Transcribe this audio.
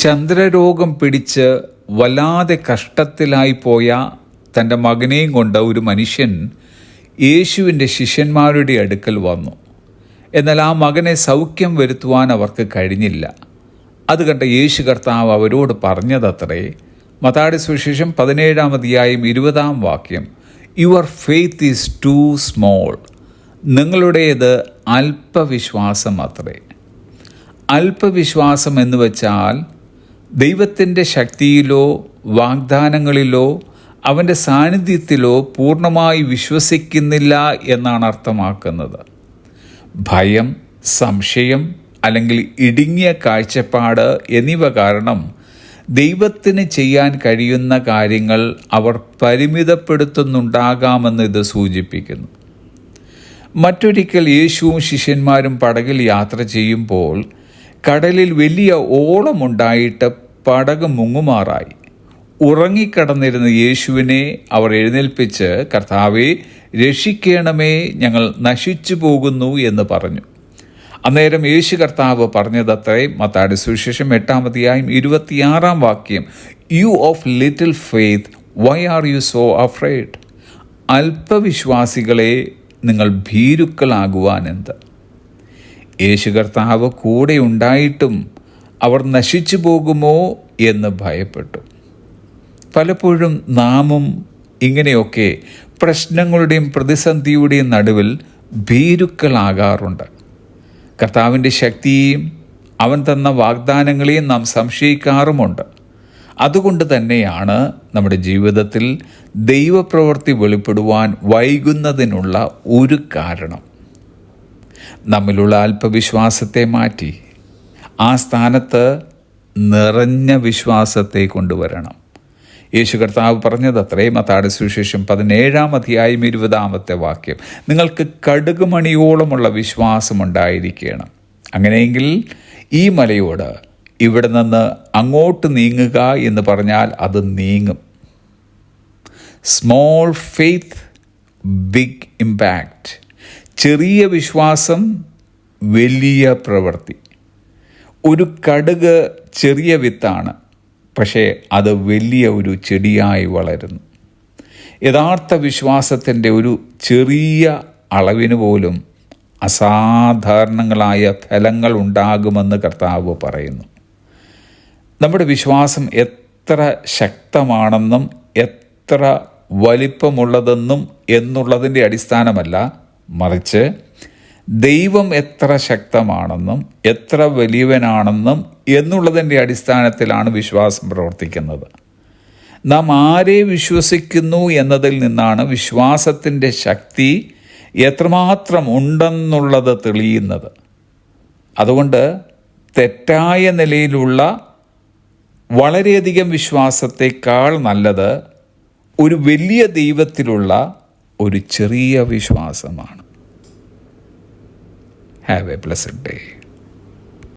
ചന്ദ്രരോഗം പിടിച്ച് വല്ലാതെ കഷ്ടത്തിലായി പോയ തന്റെ മകനെയും കൊണ്ട ഒരു മനുഷ്യൻ യേശുവിന്റെ ശിഷ്യന്മാരുടെ അടുക്കൽ വന്നു. എന്നാൽ ആ മകനെ സൗഖ്യം വരുത്തുവാൻ അവർക്ക് കഴിഞ്ഞില്ല. അത് കണ്ട യേശു കർത്താവ് അവരോട് പറഞ്ഞതത്രേ മതാടി സുവിശേഷം പതിനേഴാം അധ്യായം ഇരുപതാം വാക്യം your faith is too small നിങ്ങളുടേത് അല്പവിശ്വാസം അത്രേ. അല്പവിശ്വാസം എന്ന് വെച്ചാൽ ദൈവത്തിന്റെ ശക്തിയിലോ വാഗ്ദാനങ്ങളിലോ അവന്റെ സാന്നിധ്യത്തിലോ പൂർണമായി വിശ്വസിക്കുന്നില്ല എന്നാണ് അർത്ഥമാക്കുന്നത്. ഭയം സംശയം അല്ലെങ്കിൽ ഇടുങ്ങിയ കാഴ്ചപ്പാട് എന്നിവ കാരണം ദൈവത്തിന് ചെയ്യാൻ കഴിയുന്ന കാര്യങ്ങൾ അവർ പരിമിതപ്പെടുത്തുന്നുണ്ടാകാമെന്ന് ഇത് സൂചിപ്പിക്കുന്നു. മറ്റൊരിക്കൽ യേശുവും ശിഷ്യന്മാരും പടകിൽ യാത്ര ചെയ്യുമ്പോൾ കടലിൽ വലിയ ഓളമുണ്ടായിട്ട് പടക് മുങ്ങുമാറായി. ഉറങ്ങിക്കടന്നിരുന്ന യേശുവിനെ അവർ എഴുന്നേൽപ്പിച്ച് കർത്താവെ രക്ഷിക്കണമേ ഞങ്ങൾ നശിച്ചു പോകുന്നു എന്ന് പറഞ്ഞു. അന്നേരം യേശു കർത്താവ് പറഞ്ഞതത്രേ മത്താടി സുവിശേഷം എട്ടാമതിയായും ഇരുപത്തിയാറാം വാക്യം you of little faith why are you so afraid അല്പവിശ്വാസികളെ നിങ്ങൾ ഭീരുക്കളാകുവാൻ എന്ത് യേശു കർത്താവ് കൂടെ ഉണ്ടായിട്ടും അവർ നശിച്ചു പോകുമോ എന്ന് ഭയപ്പെട്ടു. പലപ്പോഴും നാമും ഇങ്ങനെയൊക്കെ പ്രശ്നങ്ങളുടെയും പ്രതിസന്ധിയുടെയും നടുവിൽ ഭീരുക്കളാകാറുണ്ട്. കർത്താവിന്റെ ശക്തിയെയും അവൻ തന്ന വാഗ്ദാനങ്ങളെയും നാം സംശയിക്കാറുമുണ്ട്. അതുകൊണ്ട് തന്നെയാണ് നമ്മുടെ ജീവിതത്തിൽ ദൈവപ്രവൃത്തി വെളിപ്പെടുവാൻ വൈകുന്നതിനുള്ള ഒരു കാരണം. നമ്മിലുള്ള അല്പവിശ്വാസത്തെ മാറ്റി. ആ സ്ഥാനത്ത് നിറഞ്ഞ വിശ്വാസത്തെ കൊണ്ടുവരണം. യേശു കർത്താവ് പറഞ്ഞത് അത്രയും അത്താട് സുവിശേഷം പതിനേഴാം അധ്യായം ഇരുപതാമത്തെ വാക്യം. നിങ്ങൾക്ക് കടുകുമണിയോളമുള്ള വിശ്വാസമുണ്ടായിരിക്കണം. അങ്ങനെയെങ്കിൽ ഈ മലയോട് ഇവിടെ നിന്ന് അങ്ങോട്ട് നീങ്ങുക എന്ന് പറഞ്ഞാൽ അത് നീങ്ങും. സ്മോൾ ഫെയ്ത്ത് ബിഗ് ഇമ്പാക്റ്റ് ചെറിയ വിശ്വാസം വലിയ പ്രവൃത്തി. ഒരു കടുക് ചെറിയ വിത്താണ് പക്ഷേ അത് വലിയ ഒരു ചെടിയായി വളരുന്നു. യഥാർത്ഥ വിശ്വാസത്തിന്റെ ഒരു ചെറിയ അളവിന് പോലും അസാധാരണങ്ങളായ ഫലങ്ങൾ ഉണ്ടാകുമെന്ന് കർത്താവ് പറയുന്നു. നമ്മുടെ വിശ്വാസം എത്ര ശക്തമാണെന്നും എത്ര വലിപ്പമുള്ളതെന്നും എന്നുള്ളതിന്റെ അടിസ്ഥാനമല്ല മറിച്ച് ദൈവം എത്ര ശക്തമാണെന്നും എത്ര വലിയവനാണെന്നും എന്നുള്ളതിന്റെ അടിസ്ഥാനത്തിലാണ് വിശ്വാസം പ്രവർത്തിക്കുന്നത്. നാം ആരെ വിശ്വസിക്കുന്നു എന്നതിൽ നിന്നാണ് വിശ്വാസത്തിന്റെ ശക്തി എത്രമാത്രം ഉണ്ടെന്നുള്ളത് തെളിയുന്നത്. അതുകൊണ്ട് തെറ്റായ നിലയിലുള്ള വളരെയധികം വിശ്വാസത്തെക്കാൾ നല്ലത് ഒരു വലിയ ദൈവത്തിലുള്ള ഒരു ചെറിയ വിശ്വാസമാണ്. Have A pleasant day